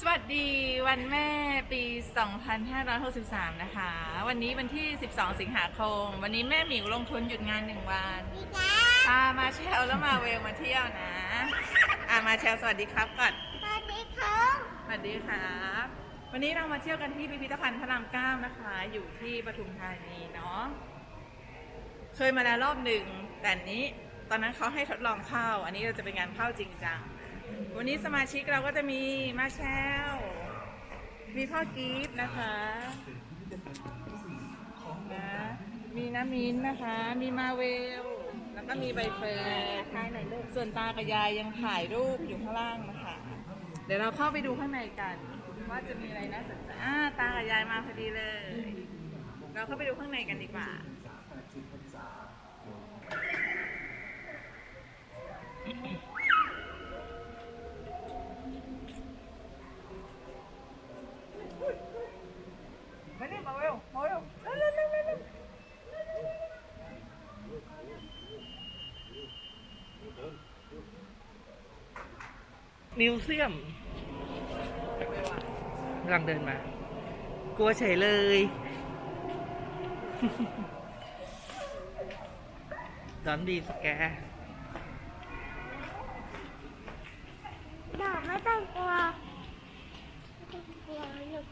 สวัสดีวันแม่ปี 2563 นะคะ วันนี้วันที่ 12 สิงหาคม วันนี้แม่หมิวลงทุนหยุดงานหนึ่งวันดีจ้าพามาเชลแล้วมาเวลมาเที่ยวนะอ่ามาเชลสวัสดีครับก่อน สวัสดีครับ สวัสดีครับ วันนี้เรามาเที่ยวกันที่พิพิธภัณฑ์พระรามเก้านะคะ อยู่ที่ปทุมธานีเนาะ เคยมาแล้วรอบหนึ่ง แต่อันนี้ตอนนั้นเขาให้ทดลองเข้า อันนี้เราจะเป็นงานเข้าจริงจัง วันนี้สมาชิกเราก็จะมีมาแชลมีพ่อกีฟนะคะนะมีน้ามินนะคะ มีมาเวล แล้วก็มีใบเฟิร์นถ่ายหน่อยลูกส่วนตากับยายยังถ่ายรูปอยู่ข้างล่างนะคะ เดี๋ยวเราเข้าไปดูข้างในกัน ว่าจะมีอะไรน่าสนใจอ่าตากับยายมาพอดีเลย เราเข้าไปดูข้างในกันดีกว่าเนี่ยมาเวลมาเวลเร็วเร็วเร็วเร็ว มิวเซียมกำลังเดินมา กลัวเฉยเลย ดอนดีสแกร์ดอกไม่ต้องกลัวไม่ต้องกลัวลูก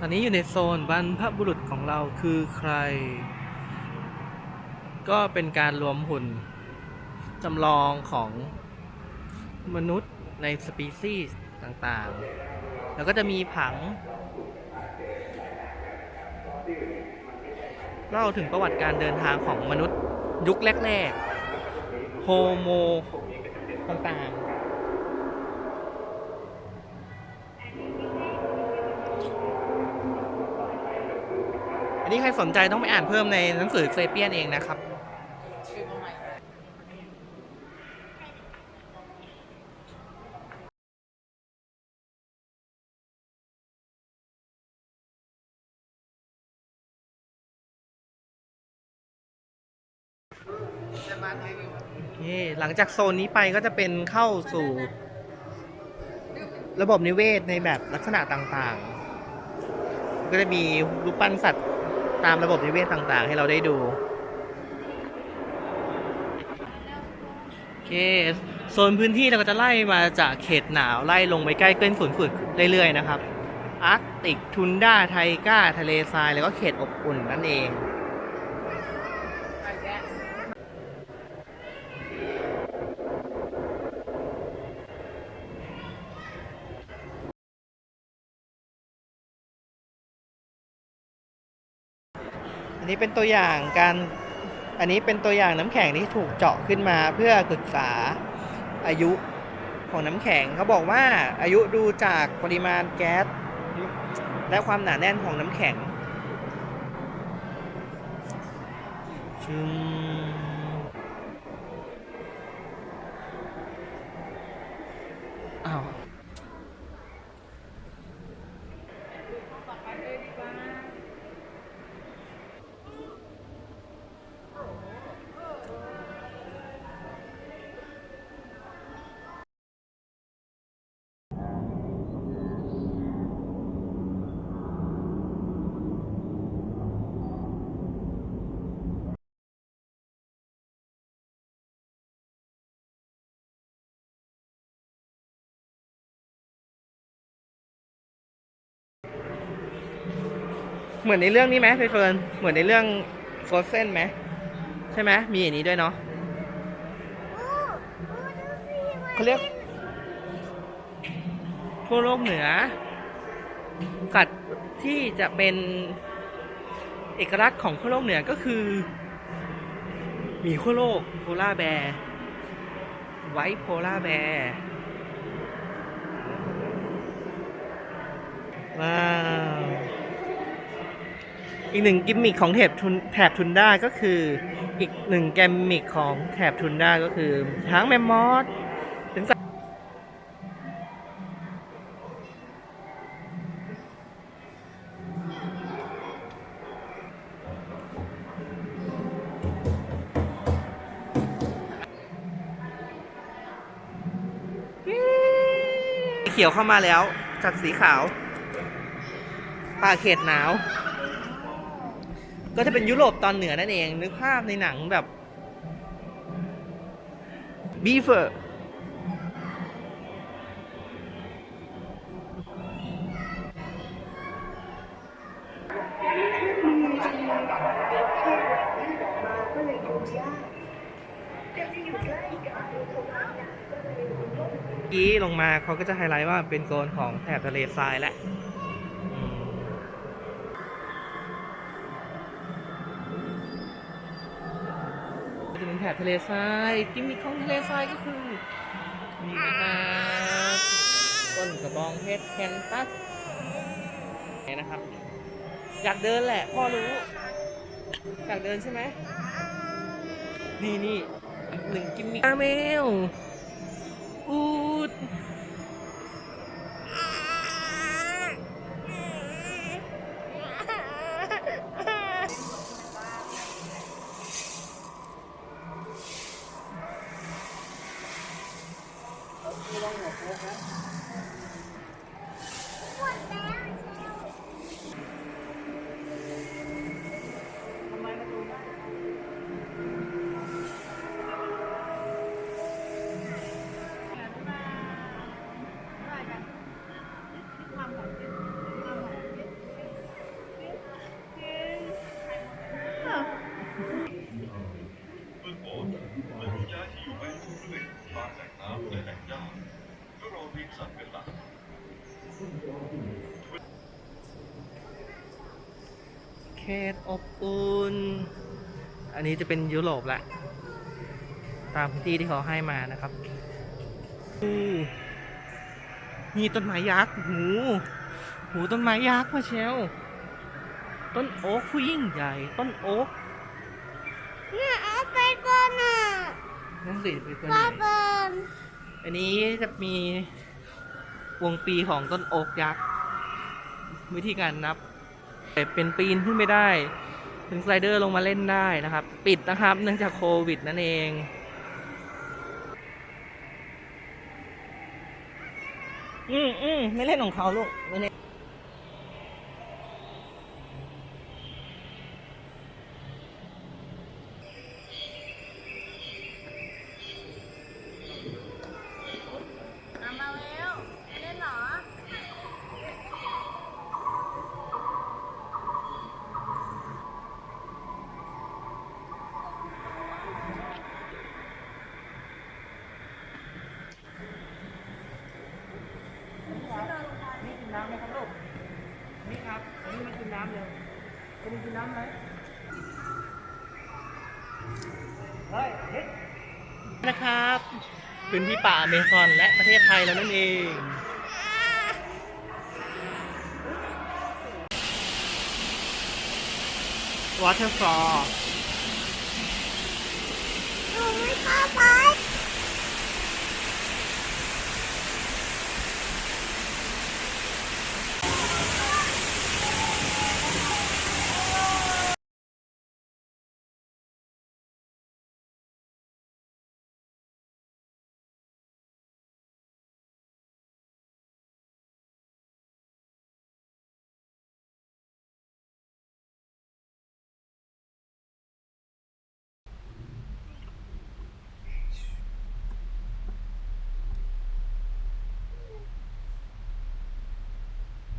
ตอนนี้อยู่ในโซนบรรพบุรุษของเราคือใคร ก็เป็นการรวมหุ่นจำลองของมนุษย์ในสปีซีส์ต่างๆ แล้วก็จะมีผัง เล่าถึงประวัติการเดินทางของมนุษย์ยุคแรกๆ โฮโมต่างๆ อันนี้ใครสนใจต้องไปอ่านเพิ่มในหนังสือเซเปียนเองนะครับหลังจากโซนนี้ไปก็จะเป็นเข้าสู่ ระบบนิเวศในแบบลักษณะต่างๆ ก็จะมีรูปปั้นสัตว์ ตามระบบนิเวศต่างๆ ให้เราได้ดู โอเคโซนพื้นที่เราก็จะไล่มาจากเขตหนาวไล่ลงไปใกล้เกินศูนย์ฝึกเรื่อยๆนะครับอาร์กติกทุนด้าไทก้า ทะเลทราย แล้วก็เขตอบอุ่นนั่นเอง อั นนี้เป็นตัวอย่างการอันนี้เป็นตัวอย่างน้ำแข็งที่ถูกเจาะขึ้นมาเพื่อศึกษาอายุของน้ำแข็งเขาบอกว่าอายุดูจากปริมาณแก๊สและความหนาแน่นของน้ำแข็งชึมอ้าว เหมือนในเรื่องนี้ไหมเฟิร์นเหมือนในเรื่องโฟรเซนไหมใช่ไหมมีอย่างนี้ด้วยเนาะโอ้โอ้ดูสิมันเขาเรียกขั้วโลกเหนือ สัตว์ที่จะเป็นเอกลักษณ์ของขั้วโลกเหนือก็คือหมีขั้วโลกโพล่าแบร์ไวท์โพล่าแบร์ว้าว อีกหนึ่งกิมมิคของแถบทุนแถบทุนด้าก็คือ อีกหนึ่งแกมมิคของแถบทุนด้าก็คือช้างแมมมอสเป็นสัตว์สีเขียวเข้ามาแล้วจากสีขาวป่าเขตหนาว ก็จะเป็นยุโรปตอนเหนือนั่นเอง นึกภาพในหนังแบบบีเฟอร์กี้ลงมาเขาก็จะไฮไลท์ว่าเป็นโซนของแถบทะเลทรายแหละ จะเป็นแถบทะเลทรายกิมมิคของทะเลทรายก็คือนี่นะครับต้นกระบองเพชรแคนตัสนี่นะครับ อยากเดินแหละพ่อรู้ อยากเดินใช่ไหมนี่นี่หนึ่งกิมมิคอาเมล ตอบอุ่น อันนี้จะเป็นยุโรปแหละ ตามพื้นที่ที่เขาให้มานะครับอู้มีต้นไม้ยักษ์ หู หูต้นไม้ยักษ์มาเชลต้นโอ๊กผู้ยิ่งใหญ่ ต้นโอ๊กเนี่ยเอาไปก่อนน่ะนั่นสิเป็นตัวป้านี้เปิมอันนี้จะมีวงปีของต้นโอ๊กยักษ์ วิธีการนับแต่ เป็นปีนขึ้นไม่ได้ เป็นสไลเดอร์ลงมาเล่นได้นะครับ ปิดนะครับ เนื่องจากโควิดนั่นเองอืมอืมไม่เล่นของเขาลูกไม่เล่น เอามาเร็วเล่นเหรอ นี่กินน้ำไหมครับลูก นี่ครับ อันนี้มันกินน้ำเลยอั นนี้กินน้ำไหมเฮ้ยฮ้ยนะครับ พื้นที่ป่าอเมซอนและประเทศไทยแล้วนั่นเอง Waterfall หนูไม่ข้าไป